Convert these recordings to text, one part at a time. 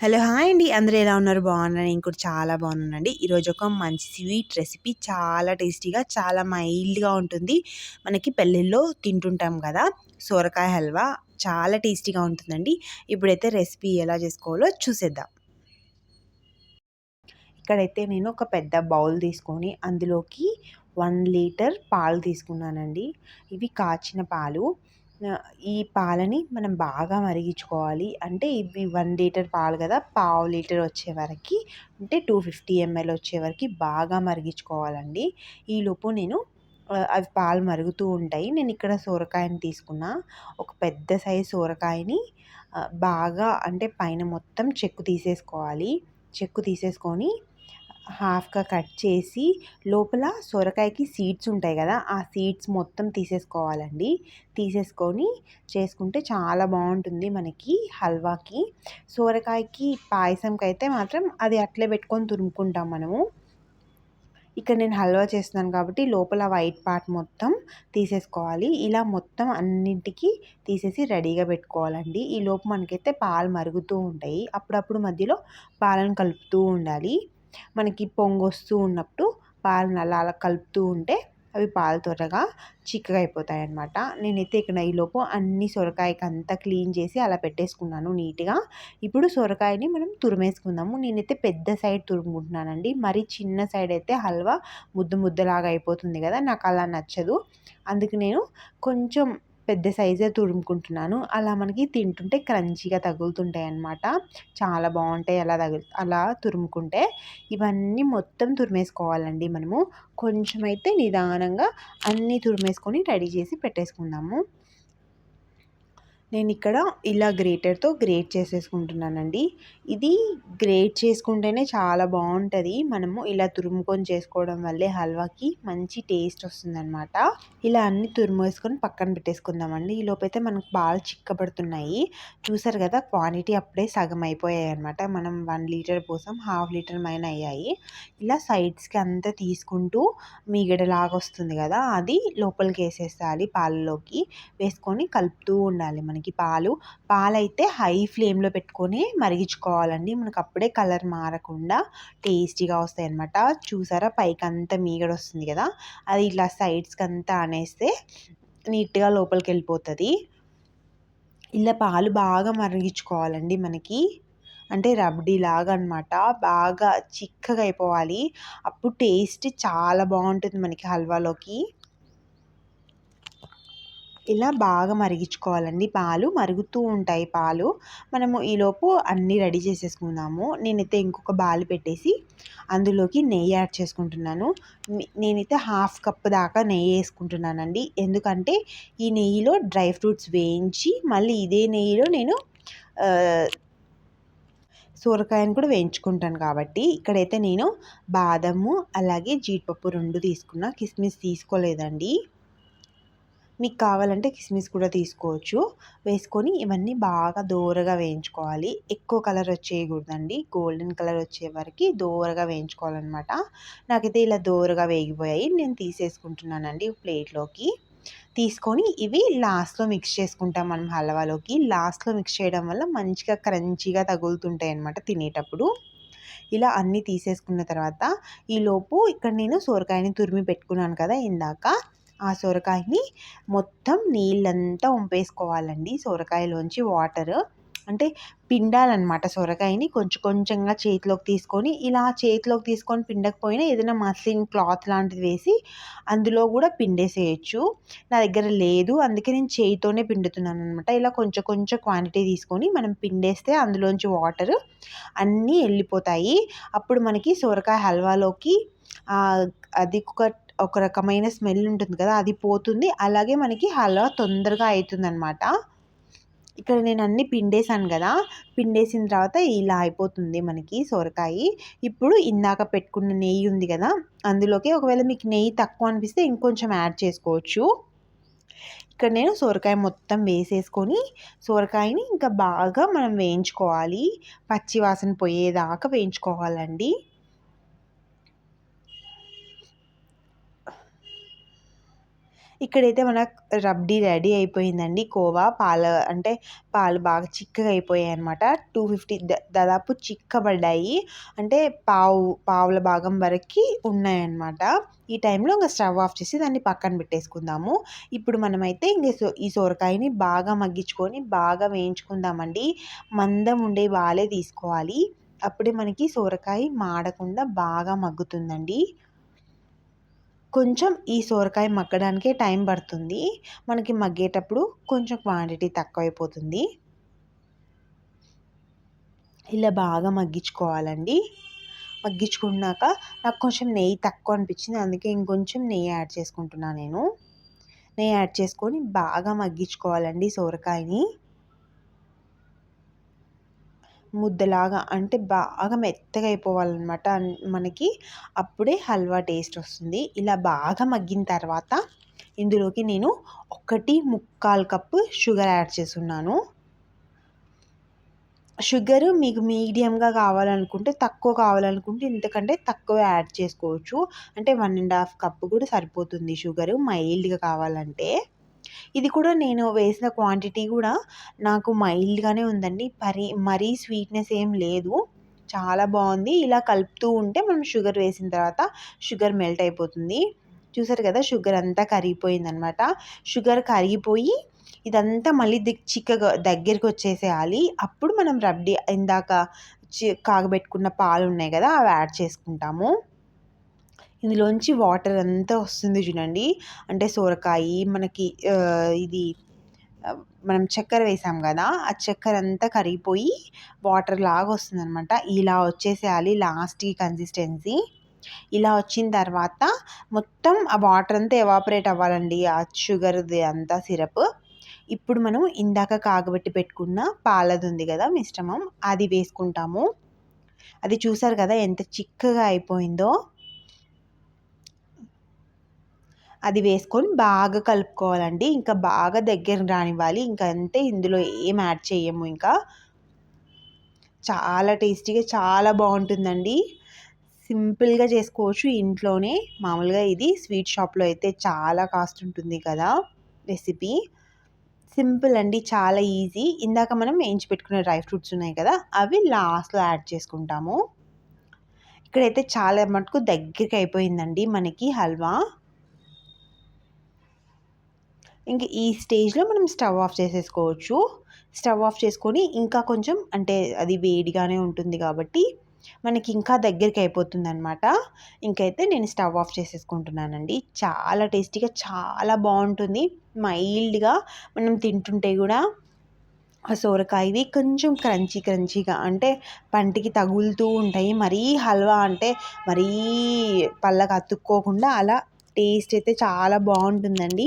Hello hi అండి. అందరూ ఎలా ఉన్నారు? బాగున్నారు? నేను కూడా చాలా బాగున్నానండి. ఈరోజు ఒక మంచి స్వీట్ రెసిపీ. చాలా టేస్టీగా చాలా మైల్డ్గా ఉంటుంది. మనకి పెళ్ళిళ్ళలో తింటుంటాం కదా? సోరకాయ హల్వా చాలా టేస్టీగా ఉంటుందండి. ఇప్పుడైతే రెసిపీ ఎలా చేసుకోవాలో చూసేద్దాం. ఇక్కడైతే నేను ఒక పెద్ద బౌల్ తీసుకొని అందులోకి వన్ లీటర్ పాలు తీసుకున్నానండి. ఇవి కాచిన పాలు. ఈ పాలని మనం బాగా మరిగించుకోవాలి. అంటే ఇవి వన్ లీటర్ పాలు కదా పావు లీటర్ వచ్చే వరకు అంటే టూ ఫిఫ్టీ ఎంఎల్ వచ్చే వరకు బాగా మరిగించుకోవాలండి. ఈలోపు నేను అవి పాలు మరుగుతూ ఉంటాయి. నేను ఇక్కడ సోరకాయని తీసుకున్న. ఒక పెద్ద సైజు సోరకాయని బాగా అంటే పైన మొత్తం చెక్కు తీసేసుకోవాలి. చెక్కు తీసేసుకొని హాఫ్గా కట్ చేసి లోపల సొరకాయకి సీడ్స్ ఉంటాయి కదా ఆ సీడ్స్ మొత్తం తీసేసుకోవాలండి. తీసేసుకొని చేసుకుంటే చాలా బాగుంటుంది మనకి హల్వాకి. సోరకాయకి పాయసంకి అయితే మాత్రం అది అట్లే పెట్టుకొని తురుముకుంటాం మనము. ఇక్కడ నేను హల్వా చేస్తున్నాను కాబట్టి లోపల వైట్ పార్ట్ మొత్తం తీసేసుకోవాలి. ఇలా మొత్తం అన్నింటికి తీసేసి రెడీగా పెట్టుకోవాలండి. ఈ లోపు మనకైతే పాలు మరుగుతూ ఉంటాయి. అప్పుడప్పుడు మధ్యలో పాలను కలుపుతూ ఉండాలి. మనకి పొంగు వస్తూ ఉన్నప్పుడు పాలను అలా అలా కలుపుతూ ఉంటే అవి పాలు త్వరగా చిక్కగా అయిపోతాయి అనమాట నేనైతే ఇక్కడ ఈలోపు అన్ని సొరకాయకి అంతా క్లీన్ చేసి అలా పెట్టేసుకున్నాను నీట్గా. ఇప్పుడు సొరకాయని మనం తురిమేసుకుందాము. నేనైతే పెద్ద సైడ్ తురుముకుంటున్నానండి. మరి చిన్న సైడ్ అయితే హల్వా ముద్ద ముద్దలాగా అయిపోతుంది కదా నాకు అలా నచ్చదు. అందుకు నేను కొంచెం పెద్ద సైజే తురుముకుంటున్నాను. అలా మనకి తింటుంటే క్రంచీగా తగులుతుంటాయి అన్నమాట చాలా బాగుంటాయి అలా తగు అలా తురుముకుంటే. ఇవన్నీ మొత్తం తురిమేసుకోవాలండి మనము. కొంచెం అయితే నిదానంగా అన్నీ తురిమేసుకొని రెడీ చేసి పెట్టేసుకుందాము. నేను ఇక్కడ ఇలా గ్రేటర్తో గ్రేట్ చేసేసుకుంటున్నానండి. ఇది గ్రేట్ చేసుకుంటేనే చాలా బాగుంటుంది మనము ఇలా తురుముకొని చేసుకోవడం వల్లే హల్వాకి మంచి టేస్ట్ వస్తుందన్నమాట. ఇలా అన్ని తురుము వేసుకొని పక్కన పెట్టేసుకుందామండి. ఈ లోపైతే మనకు బాగా చిక్కబడుతున్నాయి. చూసారు కదా క్వాంటిటీ అప్పుడే సగం అయిపోయాయి అనమాట మనం వన్ లీటర్ కోసం హాఫ్ లీటర్ మైన అయ్యాయి. ఇలా సైడ్స్కి అంతా తీసుకుంటూ మీగడలాగా వస్తుంది కదా అది లోపలికి వేసేసాలి పాలలోకి వేసుకొని కలుపుతూ ఉండాలి మనకి. మనకి పాలు. పాలైతే హై ఫ్లేమ్లో పెట్టుకొని మరిగించుకోవాలండి. మనకు అప్పుడే కలర్ మారకుండా టేస్టీగా వస్తాయి అనమాట చూసారా? పైకి అంతా మీగడ వస్తుంది కదా? అది ఇట్లా సైడ్స్కి అంతా అనేస్తే నీట్గా లోపలికి వెళ్ళిపోతుంది ఇలా పాలు బాగా మరిగించుకోవాలండి మనకి. అంటే రబ్డీ లాగా అనమాట బాగా చిక్కగా అయిపోవాలి అప్పుడు టేస్ట్ చాలా బాగుంటుంది మనకి హల్వాలోకి. ఇలా బాగా మరిగించుకోవాలండి. పాలు మరుగుతూ ఉంటాయి పాలు. మనము ఈలోపు అన్నీ రెడీ చేసేసుకుందాము. నేనైతే ఇంకొక బాలు పెట్టేసి అందులోకి నెయ్యి యాడ్ చేసుకుంటున్నాను. నేనైతే హాఫ్ కప్ దాకా నెయ్యి వేసుకుంటున్నానండి. ఎందుకంటే ఈ నెయ్యిలో డ్రై ఫ్రూట్స్ వేయించి మళ్ళీ ఇదే నెయ్యిలో నేను సూరకాయను కూడా వేయించుకుంటాను కాబట్టి ఇక్కడైతే నేను బాదము అలాగే జీడిపప్పు రెండు తీసుకున్నా. కిస్మిస్ తీసుకోలేదండి. మీకు కావాలంటే కిస్మిస్ కూడా తీసుకోవచ్చు. వేసుకొని ఇవన్నీ బాగా దోరగా వేయించుకోవాలి. ఎక్కువ కలర్ వచ్చేయకూడదండి. గోల్డెన్ కలర్ వచ్చే వరకు దోరగా వేయించుకోవాలన్నమాట. నాకైతే ఇలా దోరగా వేగిపోయాయి. నేను తీసేసుకుంటున్నానండి ప్లేట్లోకి. తీసుకొని ఇవి లాస్ట్లో మిక్స్ చేసుకుంటాం మనం హల్వాలోకి. లాస్ట్లో మిక్స్ చేయడం వల్ల మంచిగా క్రంచీగా తగులుతుంటాయి అన్నమాట తినేటప్పుడు. ఇలా అన్నీ తీసేసుకున్న తర్వాత ఈలోపు ఇక్కడ నేను సోరకాయని తురిమి పెట్టుకున్నాను కదా ఇందాక. ఆ సొరకాయని మొత్తం నీళ్ళంతా వంపేసుకోవాలండి సొరకాయలోంచి వాటర్. అంటే పిండాలన్నమాట సొరకాయని. కొంచెం కొంచెంగా చేతిలోకి తీసుకొని ఇలా చేతిలోకి తీసుకొని పిండకపోయినా ఏదైనా మస్లిన్ క్లాత్ లాంటిది వేసి అందులో కూడా పిండేసేయచ్చు. నా దగ్గర లేదు. అందుకే నేను చేయితోనే పిండుతున్నాను అనమాట ఇలా కొంచెం కొంచెం క్వాంటిటీ తీసుకొని మనం పిండేస్తే అందులోంచి వాటర్ అన్నీ వెళ్ళిపోతాయి అప్పుడు మనకి సొరకాయ హల్వాలోకి అది ఒక ఒక రకమైన స్మెల్ ఉంటుంది కదా అది పోతుంది. అలాగే మనకి హల్వా తొందరగా అవుతుంది అనమాట ఇక్కడ నేను అన్ని పిండేసాను కదా పిండేసిన తర్వాత ఇలా అయిపోతుంది మనకి సొరకాయ. ఇప్పుడు ఇందాక పెట్టుకున్న నెయ్యి ఉంది కదా అందులోకి ఒకవేళ మీకు నెయ్యి తక్కువ అనిపిస్తే ఇంకొంచెం యాడ్ చేసుకోవచ్చు. ఇక్కడ నేను సొరకాయ మొత్తం వేసేసుకొని సొరకాయని ఇంకా బాగా మనం వేయించుకోవాలి. పచ్చి వాసన పోయేదాకా వేయించుకోవాలండి. ఇక్కడైతే మన రబ్డీ రెడీ అయిపోయిందండి. కోవా పాలు అంటే పాలు బాగా చిక్కగా అయిపోయాయి అనమాట టూ ఫిఫ్టీ దాదాపు చిక్కబడ్డాయి. అంటే పావు పావుల భాగం వరకు ఉన్నాయన్నమాట. ఈ టైంలో ఇంకా స్టవ్ ఆఫ్ చేసి దాన్ని పక్కన పెట్టేసుకుందాము. ఇప్పుడు మనమైతే ఇంక ఈ సొరకాయని బాగా మగ్గించుకొని బాగా వేయించుకుందామండి. మందం ఉండే బాలే తీసుకోవాలి. అప్పుడే మనకి సొరకాయ మాడకుండా బాగా మగ్గుతుందండి. కొంచెం ఈ సొరకాయ మగ్గడానికే టైం పడుతుంది. మనకి మగ్గేటప్పుడు కొంచెం క్వాంటిటీ తక్కువైపోతుంది. ఇలా బాగా మగ్గించుకోవాలండి. మగ్గించుకున్నాక నాకు కొంచెం నెయ్యి తక్కువ అనిపించింది. అందుకే ఇంకొంచెం నెయ్యి యాడ్ చేసుకుంటున్నాను నేను. నెయ్యి యాడ్ చేసుకొని బాగా మగ్గించుకోవాలండి సొరకాయని. ముద్దలాగా అంటే బాగా మెత్తగా అయిపోవాలన్నమాట మనకి. అప్పుడే హల్వా టేస్ట్ వస్తుంది. ఇలా బాగా మగ్గిన తర్వాత ఇందులోకి నేను ఒకటి ముక్కాలు కప్పు షుగర్ యాడ్ చేస్తున్నాను. షుగర్ మీకు మీడియంగా కావాలనుకుంటే తక్కువ కావాలనుకుంటే ఇంతకంటే తక్కువ యాడ్ చేసుకోవచ్చు. అంటే వన్ అండ్ హాఫ్ కప్పు కూడా సరిపోతుంది షుగర్. మైల్డ్గా కావాలంటే. ఇది కూడా నేను వేసిన క్వాంటిటీ కూడా నాకు మైల్డ్గానే ఉందండి. పరి మరీ స్వీట్నెస్ ఏం లేదు. చాలా బాగుంది. ఇలా కలుపుతూ ఉంటే మనం షుగర్ వేసిన తర్వాత షుగర్ మెల్ట్ అయిపోతుంది. చూసారు కదా షుగర్ అంతా కరిగిపోయింది అనమాట షుగర్ కరిగిపోయి ఇదంతా మళ్ళీ దిక్ చిక్కగా దగ్గరికి వచ్చేసేయాలి. అప్పుడు మనం రబ్డీ ఇందాక కాగబెట్టుకున్న పాలు ఉన్నాయి కదా అవి యాడ్ చేసుకుంటాము. ఇందులోంచి వాటర్ అంతా వస్తుంది చూడండి. అంటే సోరకాయ మనకి ఇది మనం చక్కెర వేసాం కదా ఆ చక్కెర అంతా కరిగిపోయి వాటర్ లాగా వస్తుంది అనమాట ఇలా వచ్చేసేయాలి లాస్ట్కి కన్సిస్టెన్సీ. ఇలా వచ్చిన తర్వాత మొత్తం ఆ వాటర్ అంతా ఎవాపరేట్ అవ్వాలండి. ఆ షుగర్ది అంతా సిరప్. ఇప్పుడు మనం ఇందాక కాగబెట్టి పెట్టుకున్న పాలది ఉంది కదా మిశ్రమం అది వేసుకుంటాము. అది చూసారు కదా ఎంత చిక్కగా అయిపోయిందో? అది వేసుకొని బాగా కలుపుకోవాలండి. ఇంకా బాగా దగ్గర రానివ్వాలి. ఇంకా అంతే ఇందులో ఏం యాడ్ చేయము ఇంకా. చాలా టేస్టీగా చాలా బాగుంటుందండి. సింపుల్గా చేసుకోవచ్చు ఇంట్లోనే. మామూలుగా ఇది స్వీట్ షాప్లో అయితే చాలా కాస్ట్ ఉంటుంది కదా రెసిపీ. సింపుల్ అండి చాలా ఈజీ. ఇందాక మనం వేయించి పెట్టుకునే డ్రై ఫ్రూట్స్ ఉన్నాయి కదా అవి లాస్ట్లో యాడ్ చేసుకుంటాము. ఇక్కడైతే చాలా మటుకు దగ్గరికి అయిపోయిందండి మనకి హల్వా. ఇంక ఈ స్టేజ్లో మనం స్టవ్ ఆఫ్ చేసేసుకోవచ్చు. స్టవ్ ఆఫ్ చేసుకొని ఇంకా కొంచెం అంటే అది వేడిగానే ఉంటుంది కాబట్టి మనకి ఇంకా దగ్గరికి అయిపోతుంది అనమాట ఇంకైతే నేను స్టవ్ ఆఫ్ చేసేసుకుంటున్నానండి. చాలా టేస్టీగా చాలా బాగుంటుంది. మైల్డ్గా మనం తింటుంటే కూడా ఆ సోరకాయవి కొంచెం క్రంచీ క్రంచీగా అంటే పంటికి తగులుతూ ఉంటాయి. మరీ హల్వా అంటే మరీ పళ్ళకు అతుక్కోకుండా అలా టేస్ట్ అయితే చాలా బాగుంటుందండి.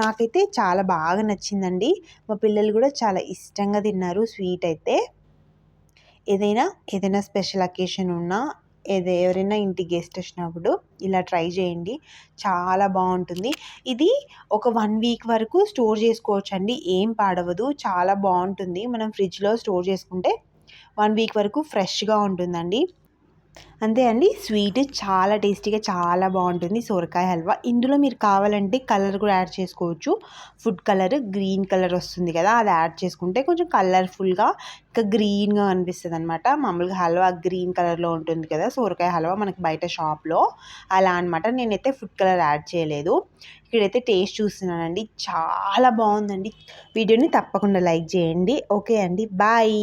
నాకైతే చాలా బాగా నచ్చిందండి. మా పిల్లలు కూడా చాలా ఇష్టంగా తిన్నారు స్వీట్ అయితే. ఏదైనా ఏదైనా స్పెషల్ అకేషన్ ఉన్నా ఏదో ఎవరైనా ఇంటి గెస్ట్ వచ్చినప్పుడు ఇలా ట్రై చేయండి. చాలా బాగుంటుంది. ఇది ఒక వన్ వీక్ వరకు స్టోర్ చేసుకోవచ్చు అండి ఏం పాడవదు. చాలా బాగుంటుంది. మనం ఫ్రిడ్జ్లో స్టోర్ చేసుకుంటే వన్ వీక్ వరకు ఫ్రెష్గా ఉంటుందండి. అంతే అండి. స్వీట్ చాలా టేస్టీగా చాలా బాగుంటుంది. సొరకాయ హల్వా. ఇందులో మీరు కావాలంటే కలర్ కూడా యాడ్ చేసుకోవచ్చు. ఫుడ్ కలర్ గ్రీన్ కలర్ వస్తుంది కదా అది యాడ్ చేసుకుంటే కొంచెం కలర్ఫుల్గా ఇంకా గ్రీన్గా అనిపిస్తుంది అనమాట మామూలుగా హల్వా గ్రీన్ కలర్లో ఉంటుంది కదా సొరకాయ హల్వా మనకి బయట షాప్లో. అలా అనమాట నేనైతే ఫుడ్ కలర్ యాడ్ చేయలేదు. ఇక్కడైతే టేస్ట్ చూస్తున్నానండి. చాలా బాగుందండి. వీడియోని తప్పకుండా లైక్ చేయండి. ఓకే అండి. బాయ్.